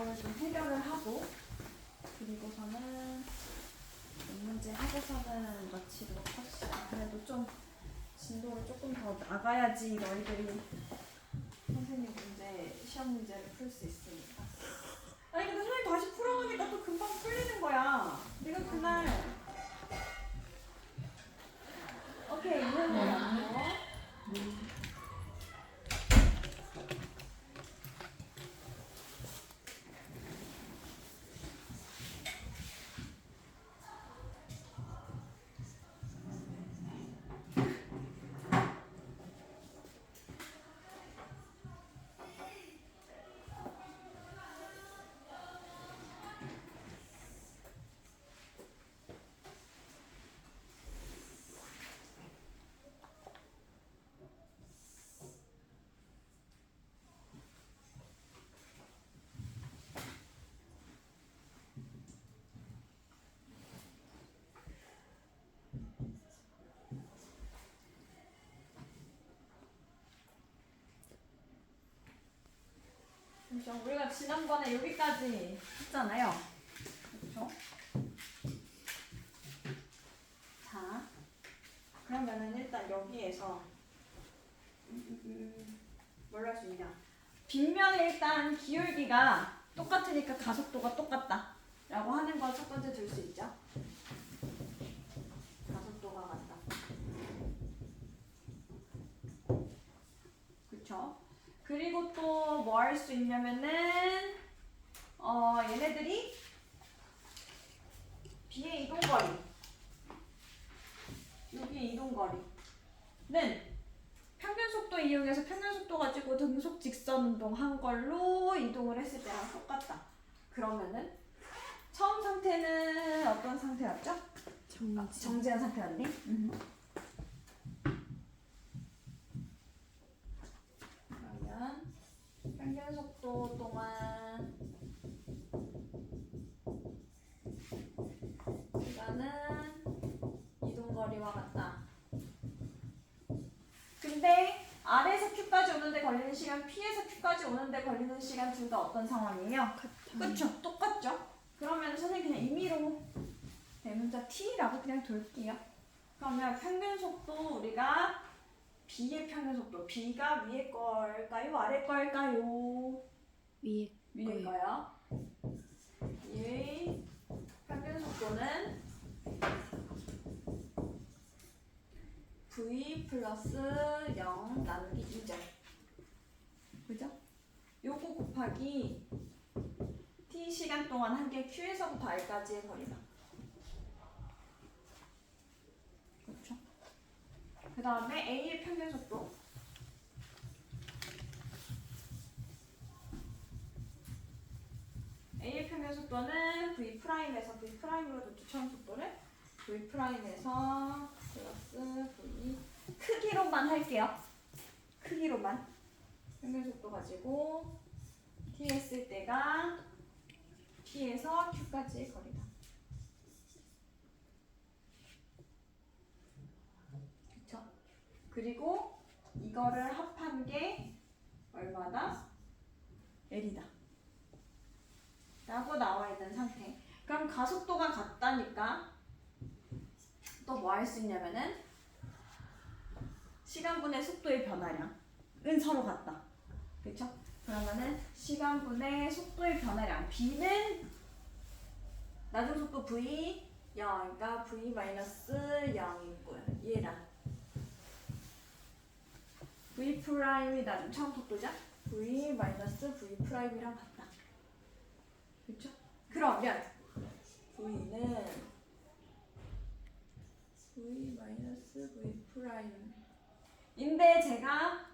이거를 좀 해결을 하고 그리고서는 이 문제 하고서는 마치도록 합시다. 그래도 좀 진도를 조금 더 나가야지 너희들이 선생님 문제, 시험 문제를 풀 수 있으니까. 아니 근데 선생님 다시 풀어보니까 또 금방 풀리는 거야. 내가 그날 오케이 거 였고 그렇죠. 우리가 지난번에 여기까지 했잖아요. 그렇죠? 자, 그러면은 일단 여기에서 음, 음, 음, 뭘할수 있냐? 빗면에 일단 기울기가 똑같으니까 가속도가 똑같다. 라고 하는 거첫 번째 들수 있죠. 가속도가 같다. 그쵸? 그리고 또 뭐 할 수 있냐면은 어 얘네들이 비의 이동거리 여기 이동거리는 평균 속도 이용해서 평균 속도 가지고 등속 직선 운동 한 걸로 이동을 했을 때랑 똑같다. 그러면은 처음 상태는 어떤 상태였죠? 정지 한 상태였니? 그러면 평균 속도 동안 시간은 이동 거리와 같다. 근데 R에서 Q까지 오는데 걸리는 시간, P에서 Q까지 오는데 걸리는 시간 둘 다 어떤 상황이에요? 그쵸? 똑같죠? 그러면 선생님 그냥 임의로 대문자 T라고 그냥 돌게요. 그러면 평균 속도 우리가 B의 평균 속도 B가 위에 걸까요? 아래 걸까요? 위에 위에 거요. 얘의 평균 속도는 V 플러스 0 나누기 2죠. 그죠? 요거 곱하기 t 시간 동안 한 개 q에서부터 r까지의 거리다. 그렇죠? 그 다음에 a의 평균 속도 평균 속도는 V 프라임에서 V 프라임으로 노출한 속도를 V 프라임에서 플러스 V 크기로만 할게요. 크기로만 평균 속도 가지고 T 했을 때가 P에서 Q까지의 거리다. 그쵸? 그리고 이거를 합한 게 얼마다? L이다. 라고 나와 있는 상태. 그럼 가속도가 같다니까 또 뭐 할 수 있냐면은 시간분의 속도의 변화량은 서로 같다. 그렇죠? 그러면은 시간분의 속도의 변화량 b는 나중 속도 v 0, 그러니까 v 마이너스 0이고요. 얘랑 v 프라임이 나중 처음 속도죠? v 마이너스 v 프라임이랑 같다. 그렇죠? 그러면 v는 v v 프라임 인데 제가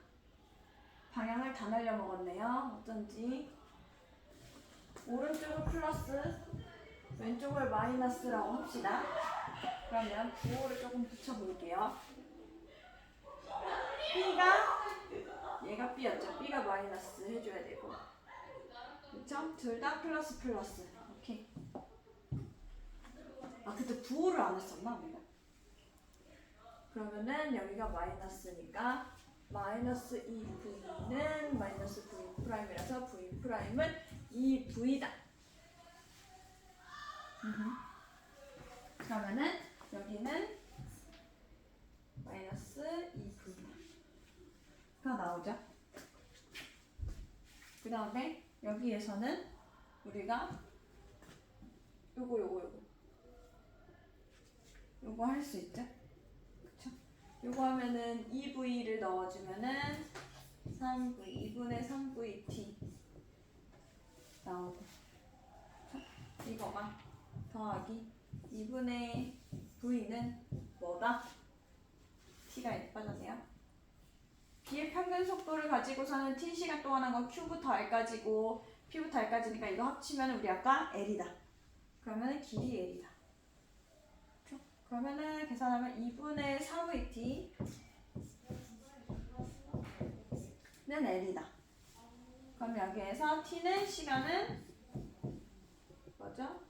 방향을 다 날려 먹었네요. 어쩐지 오른쪽을 플러스 왼쪽을 마이너스라고 합시다. 그러면 부호를 조금 붙여볼게요. B가 얘가 B였죠. B가 마이너스 해줘야 되고 그쵸? 둘다 플러스 플러스. 오케이. 아 그때 부호를 안 했었나 내가? 그러면은 여기가 마이너스니까 마이너스 2V는 마이너스 V 프라임이라서 V 프라임은 이 V다. 음흠. 그러면은 여기는 마이너스 2V가 나오죠. 그 다음에 여기에서는 우리가 요거 요거 요거 요거 할 수 있죠? 그쵸? 요거 하면은 2V를 넣어주면은 3V 2분의 3VT 나오고? 이거가 더하기 2분의 V는 뭐다? T가 빠졌네요. B의 평균 속도를 가지고서는 T 시간 동안 한 건 Q부터 R까지고 P부터 R까지니까 이거 합치면 우리 아까 L이다. 그러면은 길이 L이다. 그러면은 계산하면 2분의 4VT 는 L이다. 그럼 여기에서 T는 시간은 뭐죠?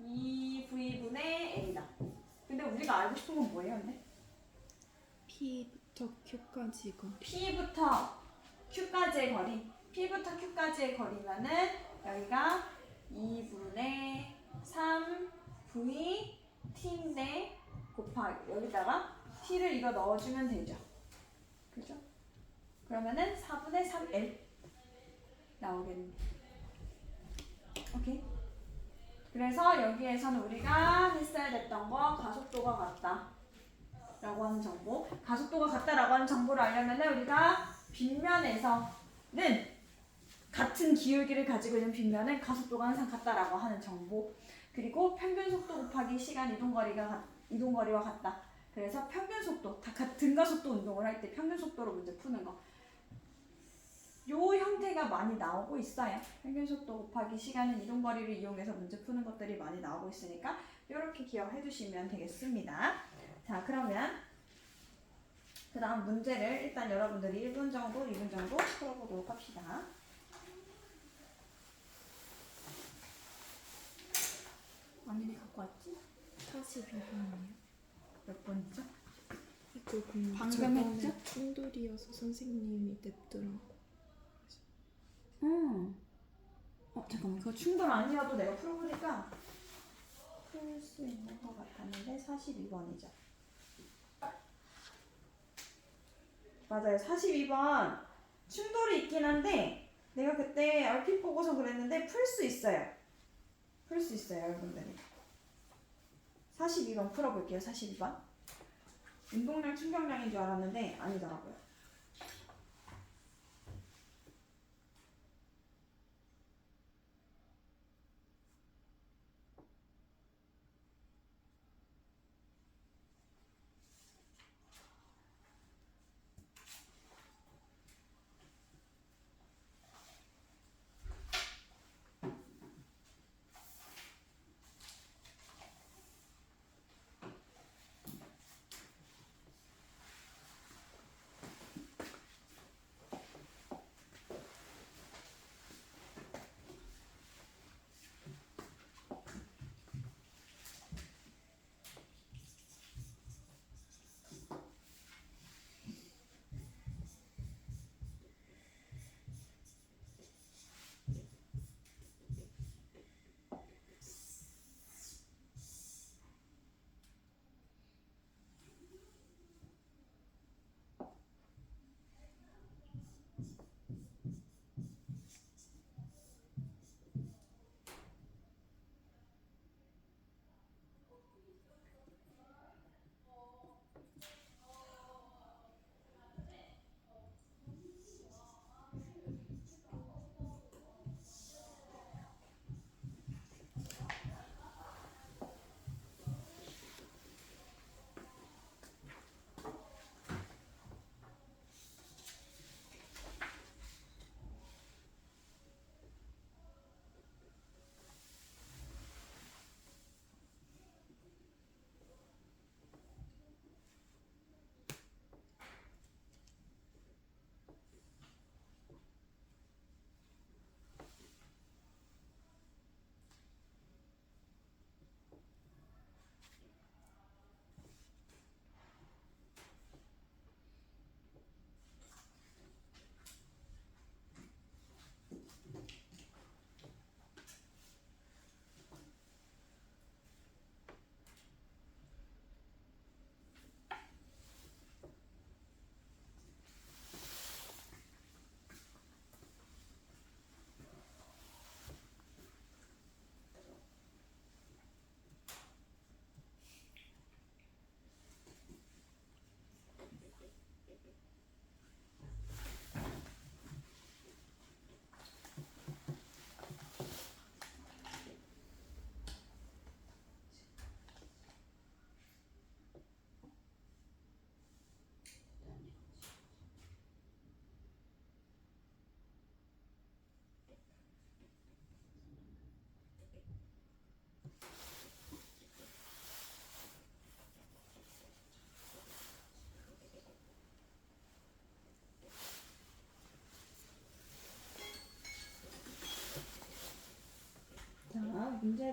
2V분의 L이다. 근데 우리가 알고 싶은 건 뭐예요, 근데? P부터 Q까지가 P부터 Q까지의 거리. P부터 Q까지의 거리면은 여기가 2분의 3V T인데 곱하기 여기다가 T를 이거 넣어주면 되죠. 그죠? 그러면은 4분의 3L 나오겠네. 오케이. 그래서 여기에서는 우리가 했어야 됐던 거 가속도가 같다. 라고 하는 정보. 가속도가 같다라고 하는 정보를 알려면 우리가 빗면에서는 같은 기울기를 가지고 있는 빗면은 가속도가 항상 같다라고 하는 정보. 그리고 평균 속도 곱하기 시간 이동 거리가 같- 이동 거리와 같다. 그래서 평균 속도 다 같은 가속도 운동을 할 때 평균 속도로 문제 푸는 거. 요 형태가 많이 나오고 있어요. 평균 속도 곱하기 시간은 이동 거리를 이용해서 문제 푸는 것들이 많이 나오고 있으니까 이렇게 기억해 주시면 되겠습니다. 자, 그러면 그 다음 문제를 일단 여러분들이 1분 정도, 2분 정도 풀어보도록 합시다. 언니네 갖고 왔지? 42번이에요. 몇 번이죠? 이거 방금 했죠? 충돌이어서 선생님이 냈더라고. 음. 어, 잠깐만. 그거 충돌 아니어도 내가 풀어보니까 풀 수 있는 것 같았는데 42번이죠. 맞아요. 42번 충돌이 있긴 한데 내가 그때 얼핏 보고서 그랬는데 풀 수 있어요. 풀 수 있어요, 여러분들이. 42번 풀어볼게요. 42번. 운동량 충격량인 줄 알았는데 아니더라고요.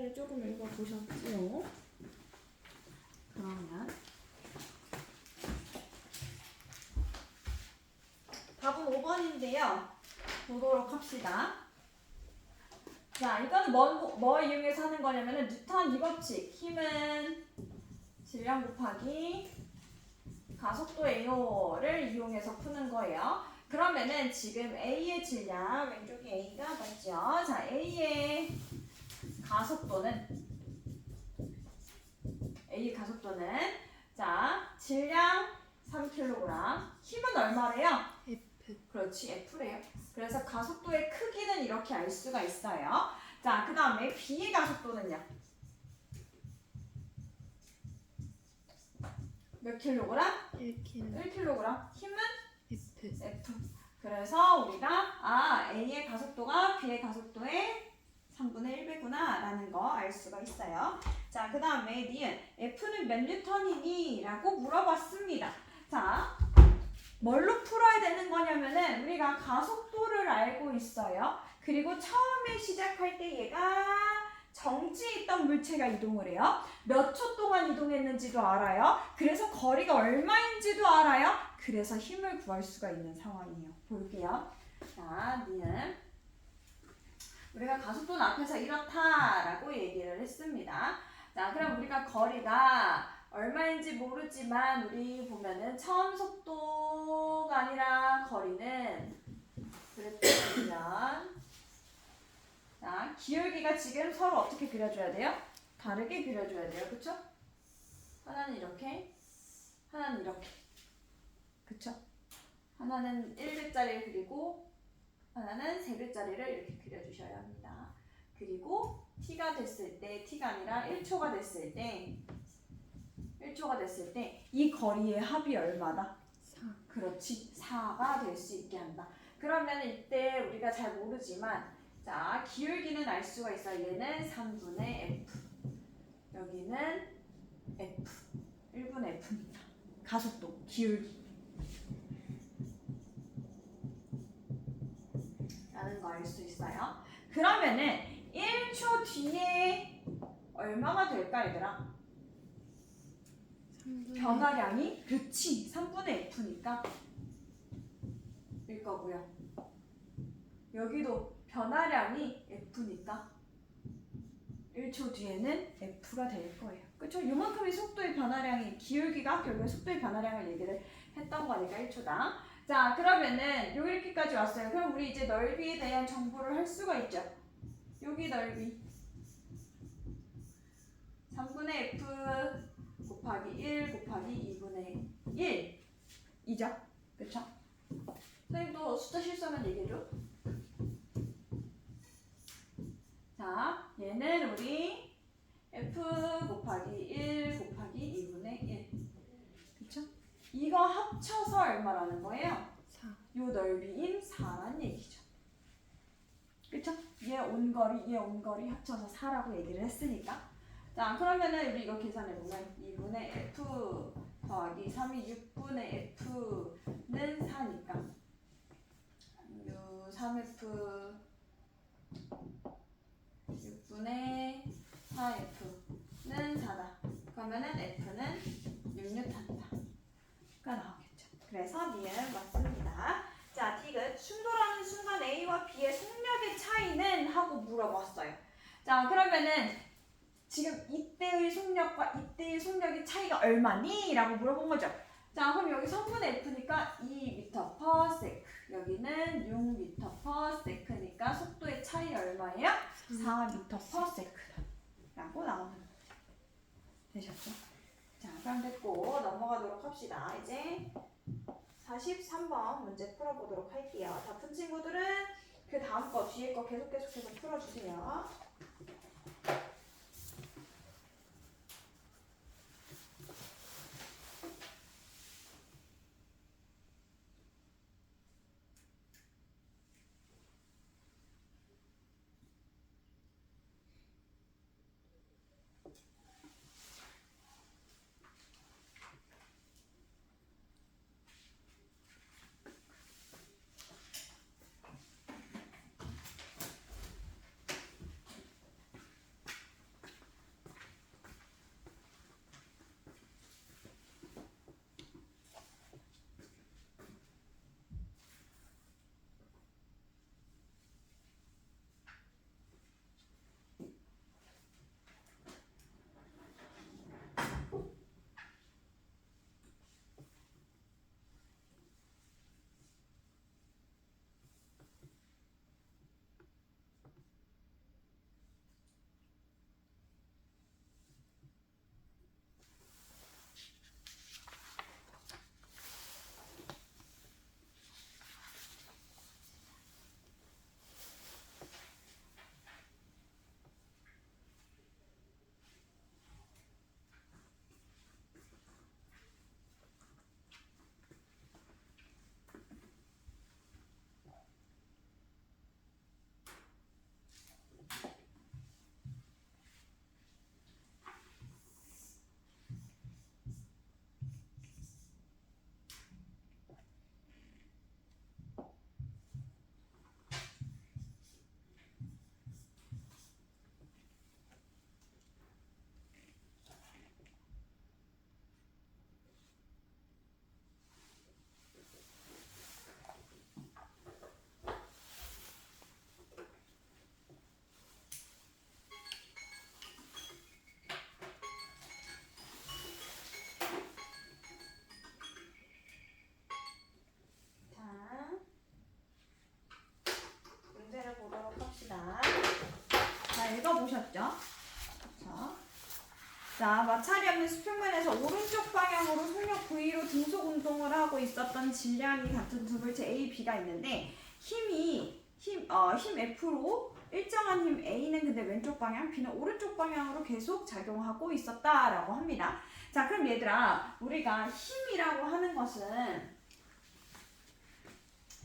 문제를 조금 읽어보셨지요? 그러면 답은 5번인데요. 보도록 합시다. 자, 이거는 뭐, 뭐 이용해서 하는 거냐면은 뉴턴 이 법칙. 힘은 질량 곱하기 가속도예요를 이용해서 푸는 거예요. 그러면은 지금 A의 질량, 왼쪽이 A가 맞죠? 자, A의 가속도는 A의 가속도는 자 질량 3kg 힘은 얼마래요? F. 그렇지 F래요. 그래서 가속도의 크기는 이렇게 알 수가 있어요. 자그 다음에 B의 가속도는요? 몇 킬로그램? 1kg 1kg 힘은 F. F. 그래서 우리가 아 A의 가속도가 B의 가속도의 3분의 1배구나 라는 거 알 수가 있어요. 자, 그 다음에 니은 F는 몇 뉴턴이니? 라고 물어봤습니다. 자, 뭘로 풀어야 되는 거냐면은 우리가 가속도를 알고 있어요. 그리고 처음에 시작할 때 얘가 정지에 있던 물체가 이동을 해요. 몇 초 동안 이동했는지도 알아요. 그래서 거리가 얼마인지도 알아요. 그래서 힘을 구할 수가 있는 상황이에요. 볼게요. 자, 니은 우리가 가속도는 앞에서 이렇다라고 얘기를 했습니다. 자, 그럼 우리가 거리가 얼마인지 모르지만 우리 보면은 처음 속도가 아니라 거리는 그랬다면 자, 기울기가 지금 서로 어떻게 그려줘야 돼요? 다르게 그려줘야 돼요. 그쵸? 하나는 이렇게, 하나는 이렇게. 그쵸? 하나는 1배짜리를 그리고 하나는 3배짜리를 이렇게 그려주셔야 합니다. 그리고 t가 됐을 때, t가 아니라 1초가 됐을 때, 1초가 됐을 때 이 거리의 합이 얼마다? 4 그렇지. 4가 될 수 있게 한다. 그러면 이때 우리가 잘 모르지만 자 기울기는 알 수가 있어요 얘는 3분의 f. 여기는 f. 1분의 f입니다. 가속도 기울기 라는 거 알 수 있어요. 그러면은 1초 뒤에 얼마가 될까 얘들아? 3분의 변화량이 그렇지 3분의 f니까. 일 거고요. 여기도 변화량이 f니까. 1초 뒤에는 f가 될 거예요. 그쵸? 요만큼의 속도의 변화량이 기울기가 결국에 속도의 변화량을 얘기를 했던 거니까 1초당 자 그러면은 요 이렇게까지 왔어요 그럼 우리 이제 넓이에 대한 정보를 할 수가 있죠 여기 넓이 3분의 f 곱하기 1 곱하기 2분의 1 이죠? 그쵸? 선생님도 숫자 실수하면 얘기해줘 자 얘는 우리 f 곱하기 1 곱하기 2분의 1 그쵸? 이거 합쳐서 얼마라는 거예요? 4 요 넓이인 4란 얘기죠. 그쵸? 얘 온거리 얘 온거리 합쳐서 4라고 얘기를 했으니까. 자 그러면은 우리 이거 계산해보면 2분의 f 더하기 3이 6분의 f는 4니까. 요 3f 6분의 4f는 4다. 그러면은 f는 6뉴턴이다. 가 나오겠죠 그래서 니은 맞습니다 자 디귿 충돌하는 순간 A와 B의 속력의 차이는 하고 물어봤어요 자 그러면은 지금 이때의 속력과 이때의 속력의 차이가 얼마니? 라고 물어본 거죠. 자, 그럼 여기 성분의 F니까 2m per sec. 여기는 6m per sec니까 속도의 차이 얼마예요? 4m per sec. 라고 나오는 거죠. 되셨죠? 자, 그럼 됐고 넘어가도록 합시다. 이제 43번 문제 풀어보도록 할게요. 다 푼 친구들은 그 다음 거, 뒤에 거 계속 계속해서 풀어주세요. 자, 마찰이 없는 수평면에서 오른쪽 방향으로 속력 V로 등속 운동을 하고 있었던 질량이 같은 두 물체 A, B가 있는데 힘이 힘, 어, 힘 F로 일정한 힘 A는 근데 왼쪽 방향, B는 오른쪽 방향으로 계속 작용하고 있었다라고 합니다. 자, 그럼 얘들아, 우리가 힘이라고 하는 것은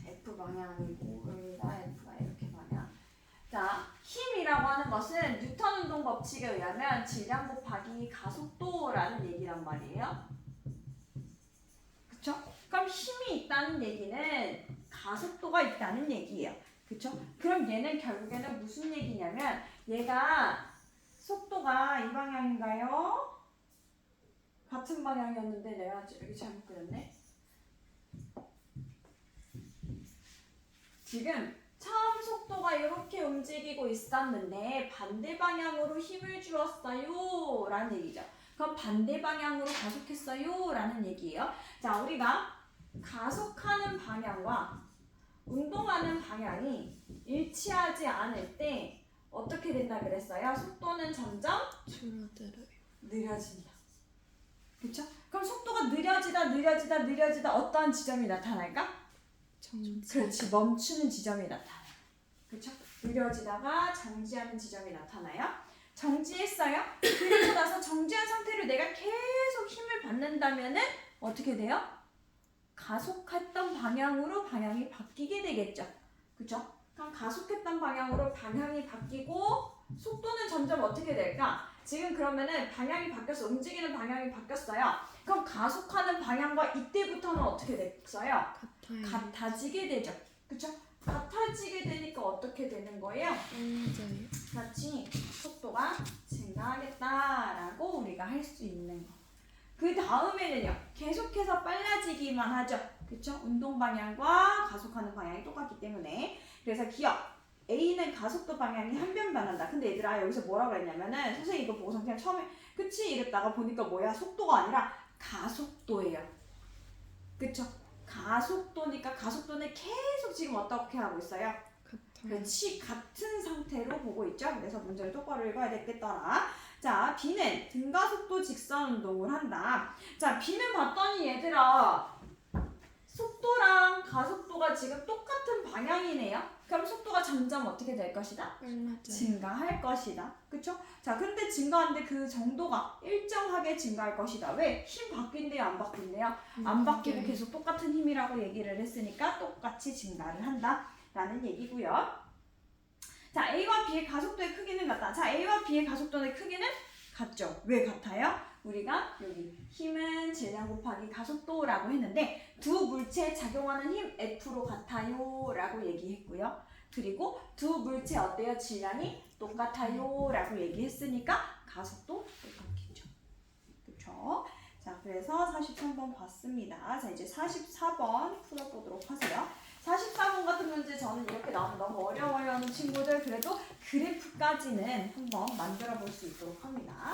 F 방향이고 여기가 F가 이렇게 방향. 자, 힘이라고 하는 것은 뉴턴 운동 법칙에 의하면 질량 곱하기 가속도라는 얘기란 말이에요. 그쵸? 그럼 힘이 있다는 얘기는 가속도가 있다는 얘기예요. 그쵸? 그럼 얘는 결국에는 무슨 얘기냐면 얘가 속도가 이 방향인가요? 같은 방향이었는데 내가 여기 잘못 그렸네. 지금 처음 속도가 이렇게 움직이고 있었는데 반대 방향으로 힘을 주었어요 라는 얘기죠. 그럼 반대 방향으로 가속했어요 라는 얘기예요. 자, 우리가 가속하는 방향과 운동하는 방향이 일치하지 않을 때 어떻게 된다 그랬어요? 속도는 점점 줄어들어요. 느려진다. 그쵸? 그럼 속도가 느려지다 느려지다 느려지다 어떠한 지점이 나타날까? 정지. 그렇지 멈추는 지점이 나타나요. 그렇죠? 느려지다가 정지하는 지점이 나타나요. 정지했어요. 그리고 나서 정지한 상태로 내가 계속 힘을 받는다면은 어떻게 돼요? 가속했던 방향으로 방향이 바뀌게 되겠죠. 그렇죠? 그럼 가속했던 방향으로 방향이 바뀌고 속도는 점점 어떻게 될까? 지금 그러면은 방향이 바뀌어서 움직이는 방향이 바뀌었어요. 그럼 가속하는 방향과 이때부터는 어떻게 됐어요? 같아요. 같아지게 되죠. 그쵸? 같아지게 되니까 어떻게 되는 거예요? 혼자요. 같이 속도가 증가하겠다라고 우리가 할 수 있는 거. 그 다음에는요, 계속해서 빨라지기만 하죠. 그쵸? 운동 방향과 가속하는 방향이 똑같기 때문에. 그래서 기억. A는 가속도 방향이 한 변 변한다. 근데 얘들아, 여기서 뭐라고 했냐면은, 선생님 이거 보고서 그냥 처음에, 그치? 이랬다가 보니까 뭐야? 속도가 아니라 가속도예요. 그쵸? 가속도니까 가속도는 계속 지금 어떻게 하고 있어요? 그렇지 같은 상태로 보고 있죠. 그래서 문제를 똑바로 읽어야 되겠더라. 자, B는 등가속도 직선 운동을 한다. 자, B는 봤더니 얘들아 속도랑 가속도가 지금 똑같은 방향이네요. 그럼 속도가 점점 어떻게 될 것이다? 빨라져요. 증가할 것이다. 그쵸? 자, 근데 증가하는데 그 정도가 일정하게 증가할 것이다. 왜? 힘 바뀐대요, 안 바뀐대요? 안 바뀌고. 계속 똑같은 힘이라고 얘기를 했으니까 똑같이 증가를 한다. 라는 얘기고요. 자, A와 B의 가속도의 크기는 같다. 자, A와 B의 가속도의 크기는 같죠. 왜 같아요? 우리가 여기 힘은 질량 곱하기 가속도라고 했는데 두 물체에 작용하는 힘 F로 같아요 라고 얘기했고요. 그리고 두 물체 어때요? 질량이 똑같아요 라고 얘기했으니까 가속도 똑같겠죠. 그쵸? 자, 그래서 43번 봤습니다. 자, 이제 44번 풀어보도록 하세요. 44번 같은 문제 저는 이렇게 나오면 너무 어려워요 하는 친구들 그래도 그래프까지는 한번 만들어 볼 수 있도록 합니다.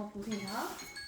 더 보세요.